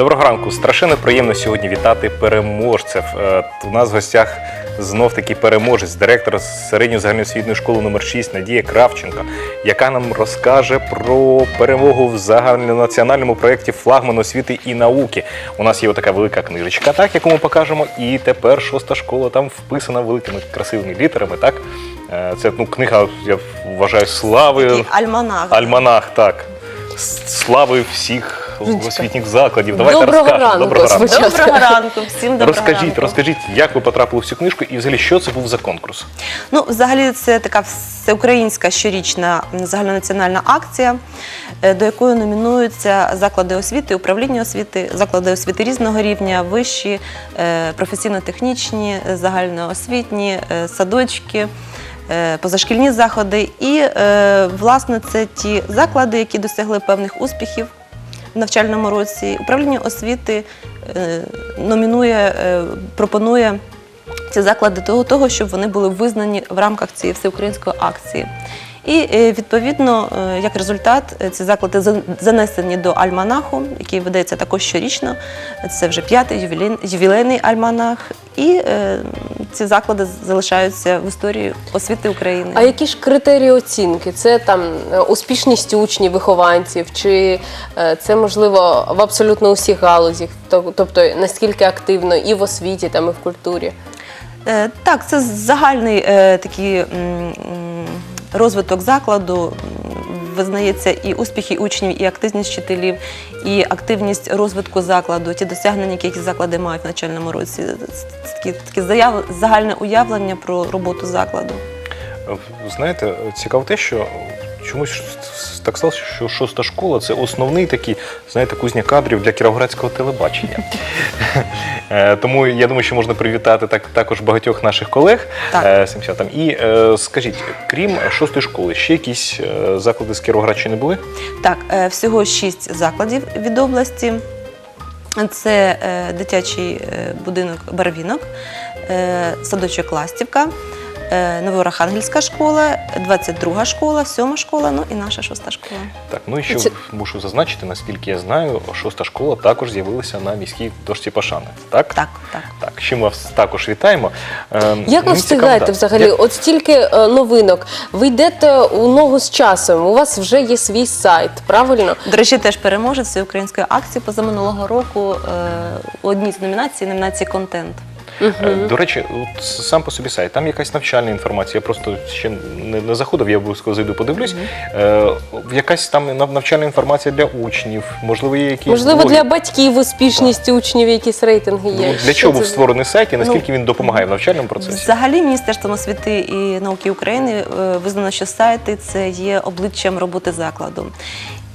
Доброго ранку. Страшенно приємно сьогодні вітати переможців. Е, У нас в гостях знов таки переможець, директор середньої загальноосвітньої школи номер 6 Надія Кравченко, яка нам розкаже про перемогу в загальнонаціональному проєкті Флагман освіти і науки. У нас є така велика книжечка, так, яку ми покажемо. І тепер шоста школа там вписана великими красивими літерами. Так, Е, це ну, книга, я вважаю, слави. Такий альманах. Альманах, так. Слави всіх освітніх закладів. Давайте Доброго розкажемо. ранку, Доброго ранку. спочатку. Доброго ранку, всім доброго Розкажіть, ранку. розкажіть, як ви потрапили в цю книжку і взагалі що це був за конкурс? Ну, взагалі, це така всеукраїнська щорічна загальнонаціональна акція, е, до якої номінуються заклади освіти, управління освіти, заклади освіти різного рівня, вищі, е, професійно-технічні, е, загальноосвітні, е, садочки. Е, Позашкільні заходи, і е, власне це ті заклади, які досягли певних успіхів в навчальному році. Управління освіти е, номінує, пропонує ці заклади того, того, щоб вони були визнані в рамках цієї всеукраїнської акції. І відповідно, як результат, ці заклади занесені до альманаху, який видається також щорічно. Це вже п'ятий ювілейний альманах. І е, ці заклади залишаються в історії освіти України. А які ж критерії оцінки? Це там е, успішність учнів, вихованців, чи е, це можливо в абсолютно усіх галузях, тобто наскільки активно і в освіті, там і в культурі? Так, це загальний такий розвиток закладу. Визнається і успіхи учнів, і активність вчителів, і активність розвитку закладу, ті досягнення, які заклади мають в навчальному році. Це такі, такі заяв, загальне уявлення про роботу закладу. Е, Знаєте, цікаво те, що чомусь так сталося, що шоста школа це основний такий, знаєте, кузня кадрів для кіровоградського телебачення. Е, Тому я думаю, що можна привітати так, також багатьох наших колег Так. е. І е, скажіть, крім шостої школи, ще якісь заклади з Кіровоградщини були? Так, всього шість закладів від області. Це дитячий будинок Барвінок, садочок Ластівка, е, Новоархангельська школа, 22 школа, 7 школа, ну і наша шоста школа. Так, ну і ще Це- мушу зазначити, наскільки я знаю, шоста школа також з'явилася на міській дошці Пашани. Так? Так, так. Так, з чим ми вас також вітаємо. Ем, Як ви мені встигаєте да. взагалі? От стільки е, новинок. Ви йдете у ногу з часом. У вас вже є свій сайт, правильно? До речі, теж переможець всеукраїнської акції позаминулого року е, у одній з номінацій, номінації контент. Е, До речі, от сам по собі сайт, там якась навчальна інформація. Я просто ще не, не заходив, я обов'язково зайду, подивлюсь. Е, якась там нав- навчальна інформація для учнів, можливо, є якісь Можливо, блоги. для батьків успішність учнів, якісь рейтинги є. Ну, для Що чого був створений сайт і наскільки Ну, він допомагає в навчальному процесі? Взагалі, Міністерством освіти і науки України е, визнано, що сайти це є обличчям роботи закладу.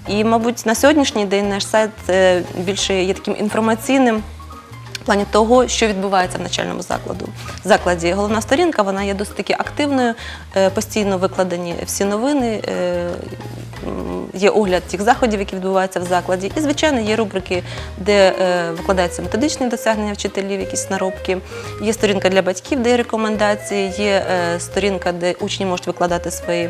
І, мабуть, на сьогоднішній день наш сайт е, більше є таким інформаційним. В плані того, що відбувається в навчальному закладу. закладі. Головна сторінка вона є досить таки активною, е, постійно викладені всі новини, е, є огляд тих заходів, які відбуваються в закладі. І, звичайно, є рубрики, де е, викладаються методичні досягнення вчителів, якісь наробки. Є сторінка для батьків, де є рекомендації, є сторінка, де учні можуть викладати свої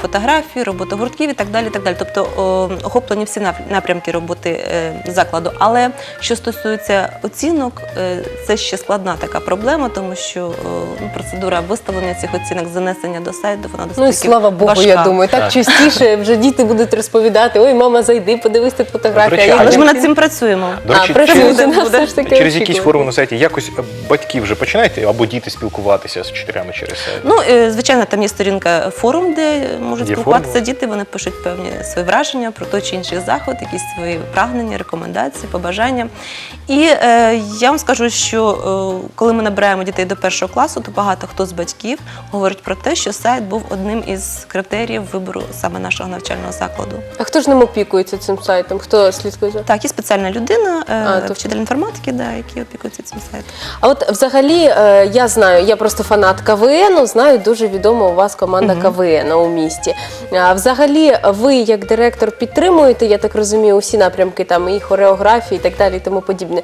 фотографії, роботу гуртків і так далі. Так далі. Тобто о, охоплені всі напрямки роботи е, закладу. Але що стосується оцінок, е, це ще складна така проблема, тому що о, ну, процедура виставлення цих оцінок, занесення до сайту, вона досить Ну і слава Богу, важка. я думаю, так, Так. частіше вже діти будуть розповідати: ой, мама, зайди, подивись тут а Але ж ми над цим працюємо. До А, речі, працюєте, через, ну, все ж таки через якісь форуми на сайті якось е, батьки вже починають або діти спілкуватися з вчителями через сайт? Ну, е, звичайно, там є сторінка форум, де можуть Є спілкуватися діти. Вони пишуть певні свої враження про той чи інший заход, якісь свої прагнення, рекомендації, побажання. І е, я вам скажу, що е, коли ми набираємо дітей до першого класу, то багато хто з батьків говорить про те, що сайт був одним із критеріїв вибору саме нашого навчального закладу. А хто ж ним опікується цим сайтом? Хто слідкує за? Так, є спеціальна людина, е, А, тобто- вчитель інформатики, да, який опікується цим сайтом. А от взагалі е, я знаю, я просто фанат КВН, знаю дуже відома у вас команда КВН у місті. А взагалі, ви як директор підтримуєте, я так розумію, усі напрямки там і хореографії, і так далі, і тому подібне.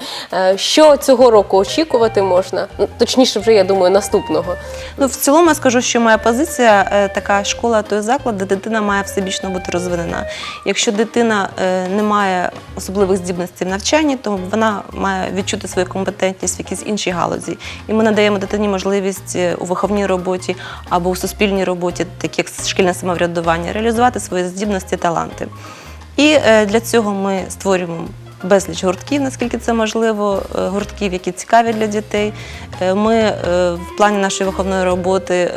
Що цього року очікувати можна? Ну, Точніше, вже я думаю, наступного. Ну, в цілому я скажу, що моя позиція е, така школа той заклад, де дитина має всебічно бути розвинена. Якщо дитина е, не має особливих здібностей в навчанні, то вона має відчути свою компетентність в якійсь іншій галузі. І ми надаємо дитині можливість е, у виховній роботі або у суспільній роботі, так як шкільне самоврядування, реалізувати свої здібності, таланти. І е, для цього ми створюємо безліч гуртків, наскільки це можливо, е, гуртків, які цікаві для дітей. Е, Ми в плані нашої виховної роботи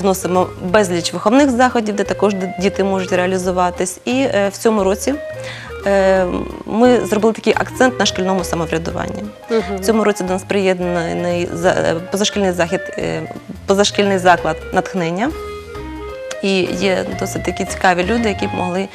вносимо безліч виховних заходів, де також діти можуть реалізуватись. І в цьому році ми зробили такий акцент на шкільному самоврядуванні. В цьому році до нас приєднаний за- позашкільний захід, позашкільний заклад натхнення. І є досить такі цікаві люди, які б могли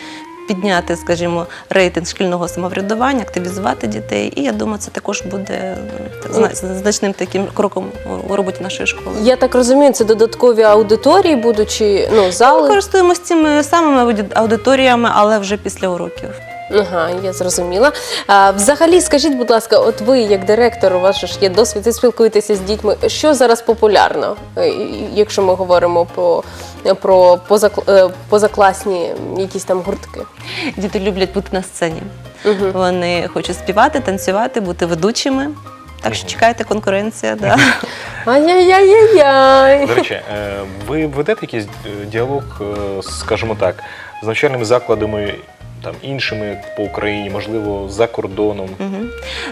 підняти, скажімо, рейтинг шкільного самоврядування, активізувати дітей. І я думаю, це також буде е, значним таким кроком у роботі нашої школи. Я так розумію, це додаткові аудиторії будуть чи ну, Ми користуємося цими самими аудиторіями, але вже після уроків. Ага, я зрозуміла. А, взагалі, скажіть, будь ласка, от ви як директор, у вас ж є досвід, ви спілкуєтеся з дітьми. Що зараз популярно, е, якщо ми говоримо про, про е, позакласні якісь там гуртки? Діти люблять бути на сцені. Вони хочуть співати, танцювати, бути ведучими. Так що чекайте конкуренція. Да. Ай-яй-яй-яй-яй. До речі, е, ви ведете якийсь діалог, скажімо так, з навчальними закладами там іншими по Україні, можливо, за кордоном.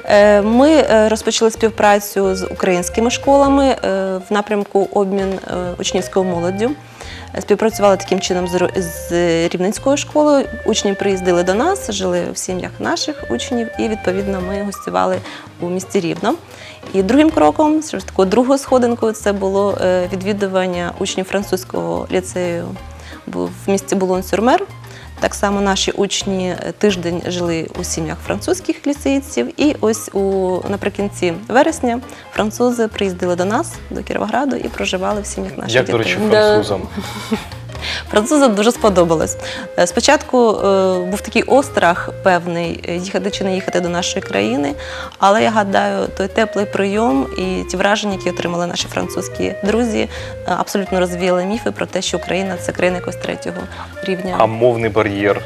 Е, Ми е, розпочали співпрацю з українськими школами е, в напрямку обмін учнівською молоддю. Співпрацювали таким чином з Рівненською школою. Учні приїздили до нас, жили в сім'ях наших учнів, і відповідно ми гостювали у місті Рівно. І другим кроком, що ж такою другою сходинкою, це було відвідування учнів французького ліцею в місті Булон-Сюрмер. Так само наші учні е, тиждень жили у сім'ях французьких ліцеїстів. і ось у наприкінці вересня французи приїздили до нас, до Кіровограду, і проживали в сім'ях наших Як, дітей. до речі, Да. французам? Французам дуже сподобалось. Е, Спочатку е, був такий острах певний е, їхати чи не їхати до нашої країни, але я гадаю, той теплий прийом і ті враження, які отримали наші французькі друзі, абсолютно розвіяли міфи про те, що Україна це країна якогось третього рівня. А мовний бар'єр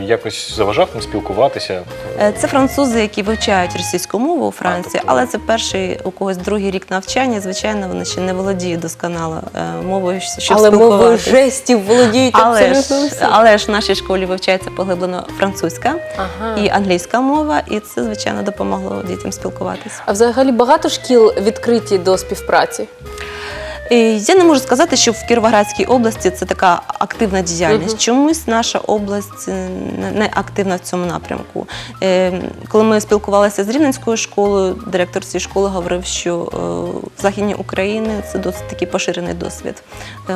якось заважав там спілкуватися? Е, Це французи, які вивчають російську мову у Франції, тобто- але це перший у когось другий рік навчання. Звичайно, вони ще не володіють досконало е, мовою, щоб Але мовою жестів володіють Але абсолютно ж, всі. але ж в нашій школі вивчається поглиблено французька Ага. і англійська мова, і це звичайно допомогло дітям спілкуватися. А взагалі багато шкіл відкриті до співпраці. Я не можу сказати, що в Кіровоградській області це така активна діяльність. Чомусь наша область е, не- активна в цьому напрямку. Е, Коли ми спілкувалися з Рівненською школою, директор цієї школи говорив, що е, в Західній Україні це досить такий поширений досвід.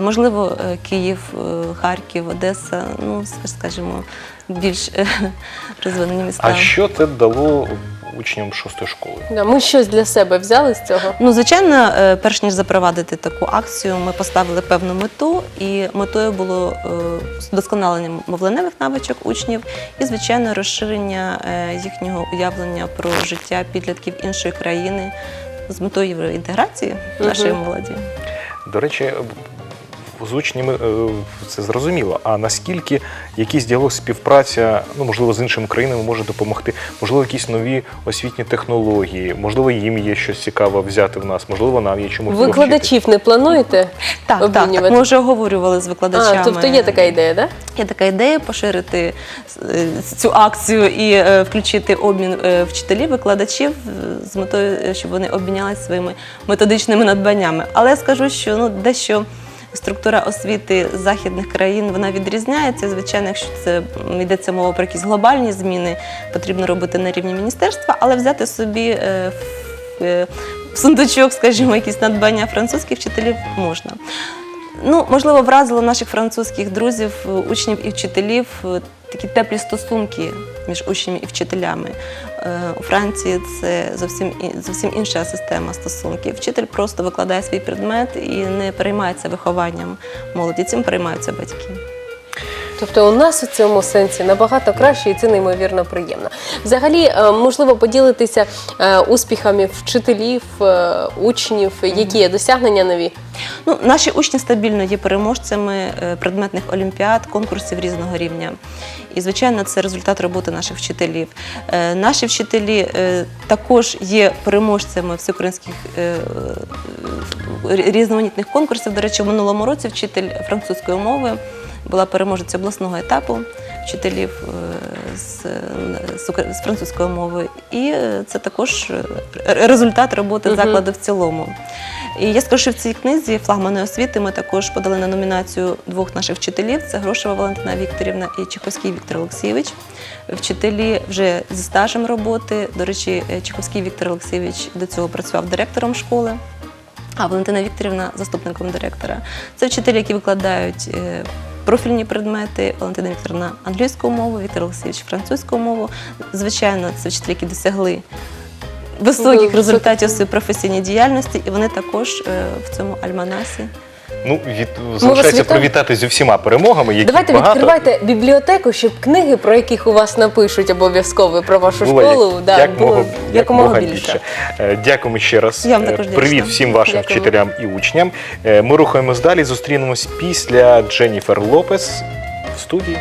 Можливо, Київ, Харків, Одеса, ну скажімо, більш розвинені міста. А що це дало учням шостої школи? Да, Ми щось для себе взяли з цього. Ну, звичайно, е, перш ніж запровадити таку акцію, ми поставили певну мету, і метою було е, вдосконалення мовленевих навичок учнів і, звичайно, розширення е, їхнього уявлення про життя підлітків іншої країни з метою євроінтеграції нашої. Тобто молоді. До речі, з учнями е, це зрозуміло. А наскільки якийсь діалог, співпраця, ну можливо, з іншими країнами може допомогти? Можливо, якісь нові освітні технології, можливо, їм є щось цікаве взяти в нас, можливо, нам є чому повчити. Викладачів не плануєте? Так, так, так, ми вже оговорювали з викладачами. А, тобто є така ідея, так? Є така ідея поширити е, цю акцію і е, включити обмін вчителів, викладачів з метою, щоб вони обмінялися своїми методичними надбаннями. Але я скажу, що ну дещо. Структура освіти західних країн вона відрізняється. Звичайно, якщо це йдеться мова про якісь глобальні зміни, потрібно робити на рівні міністерства, але взяти собі е, в, е, в сундучок, скажімо, якісь надбання французьких вчителів можна. Ну, можливо, вразило наших французьких друзів, е, учнів і вчителів е, такі теплі стосунки між учнями і вчителями. Е, У Франції це зовсім зовсім інша система стосунків. Вчитель просто викладає свій предмет і не переймається вихованням молоді. Цим переймаються батьки. Тобто у нас у цьому сенсі набагато краще, і це неймовірно приємно. Взагалі, е, можливо, поділитися е, успіхами вчителів, е, учнів, які є досягнення нові. Ну, наші учні стабільно є переможцями предметних олімпіад, конкурсів різного рівня. І, звичайно, це результат роботи наших вчителів. Наші вчителі також є переможцями всеукраїнських різноманітних конкурсів. До речі, в минулому році вчитель французької мови була переможеця обласного етапу вчителів е, з, з, з французької мови. І е, це також е, результат роботи Мгм. закладу в цілому. І я скажу, що в цій книзі флагмани освіти ми також подали на номінацію двох наших вчителів: це Грошева Валентина Вікторівна і Чеховський Віктор Олексійович. Вчителі вже зі стажем роботи. До речі, е, Чеховський Віктор Олексійович до цього працював директором школи. А Валентина Вікторівна заступником директора. Це вчителі, які викладають е, профільні предмети. Валентина Вікторовна англійську мову, Віктор Олексійович французьку мову. Звичайно, це вчителі, які досягли високих результатів своєї професійної діяльності, і вони також е, в цьому альманасі. Ну, від... залишається вітаємо. привітати зі всіма перемогами, які Давайте багато. відкривайте бібліотеку, щоб книги, про яких у вас напишуть обов'язково про вашу Було школу, як, да, як було мого- якомога як більше. більше. Дякуємо ще раз. Я вам Е, також Привіт дякую. всім вашим Дякую. вчителям і учням. Е, Ми рухаємось далі. Зустрінемось після Дженніфер Лопес в студії.